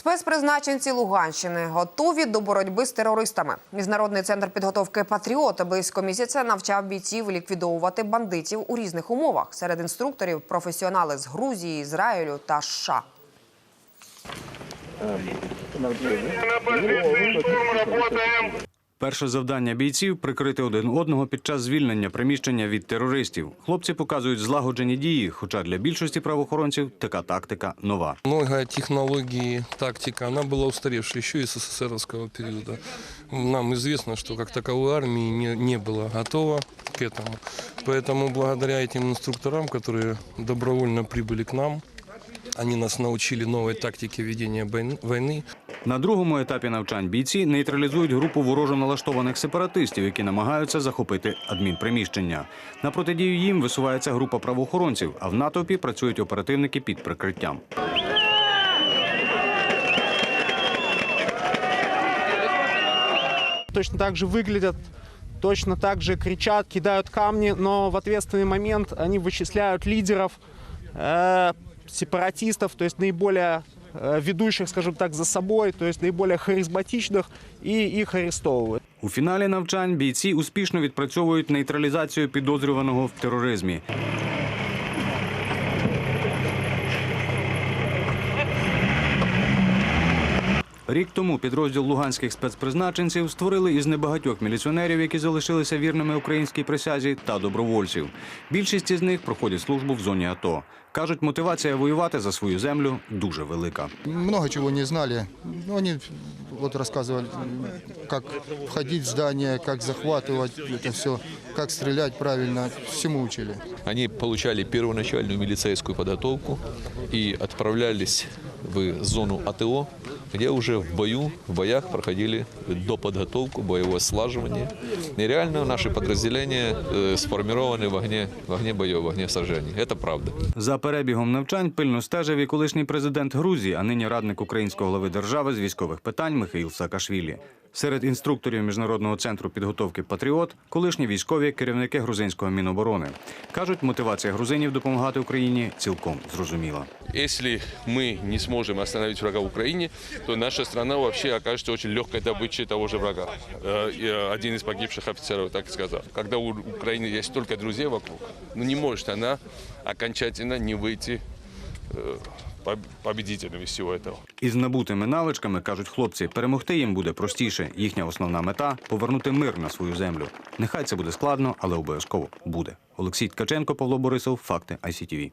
Спецпризначенці Луганщини готові до боротьби з терористами. Міжнародний центр підготовки Патріот близько місяця навчав бійців ліквідовувати бандитів у різних умовах. Серед інструкторів професіонали з Грузії, Ізраїлю та США. На позиции штурм работаем. Перше завдання бійців прикрити один одного під час звільнення приміщення від терористів. Хлопці показують злагоджені дії, хоча для більшості правоохоронців така тактика нова. Много технологий, тактика, она была устаревшей еще из СССРовского периода. Нам известно, что как таковой армии не, не было готова к этому. Поэтому благодаря этим инструкторам, которые добровольно прибыли к нам, они нас научили новой тактике ведения бойн- войны. На другому етапі навчань бійці нейтралізують групу ворожо налаштованих сепаратистів, які намагаються захопити адмінприміщення. На протидію їм висувається група правоохоронців, а в натовпі працюють оперативники під прикриттям. точно так же выглядят, точно так же кричат, кидают камни, но в ответственный момент они вычисляют лидеров, э, сепаратистов, то есть наиболее э, ведущих, скажем так, за собой, то есть наиболее харизматичних, і їх арестовывают. У фіналі навчань бійці успішно відпрацьовують нейтралізацію підозрюваного в тероризмі. Рік тому підрозділ луганських спецпризначенців створили із небагатьох міліціонерів, які залишилися вірними українській присязі, та добровольців. Більшість із них проходять службу в зоні АТО. кажуть, мотивація воювати за свою землю дуже велика. Много чего не знали. Ну, они вот рассказывали, как входить в здание, как захватывать это все, как стрелять правильно, всему учили. Они получали первоначальную милицейскую подготовку и отправлялись в зону АТО, где уже в бою, в боях проходили доподготовку, боевое слаживание. И реально наши подразделения э, сформированы в огне, в огне боев, в огне сражений. Это правда. За перебігом навчань пильно стежив і колишній президент Грузії, а нині радник українського глави держави з військових питань Михаїл Саакашвілі. Серед інструкторів міжнародного центру підготовки Патріот колишні військові керівники грузинського міноборони кажуть, мотивація грузинів допомагати Україні цілком зрозуміла. Если мы не сможем остановить врага в Украине, то наша страна вообще окажется очень легкой добычей того же врага. Э, и, э, Один из погибших офицеров так сказал. Когда у Украины есть столько друзей вокруг, ну не может она окончательно не выйти э, всього этого. Із набутими навичками кажуть хлопці, перемогти їм буде простіше. Їхня основна мета повернути мир на свою землю. Нехай це буде складно, але обов'язково буде. Олексій Ткаченко, Павло Борисов, факти ICTV.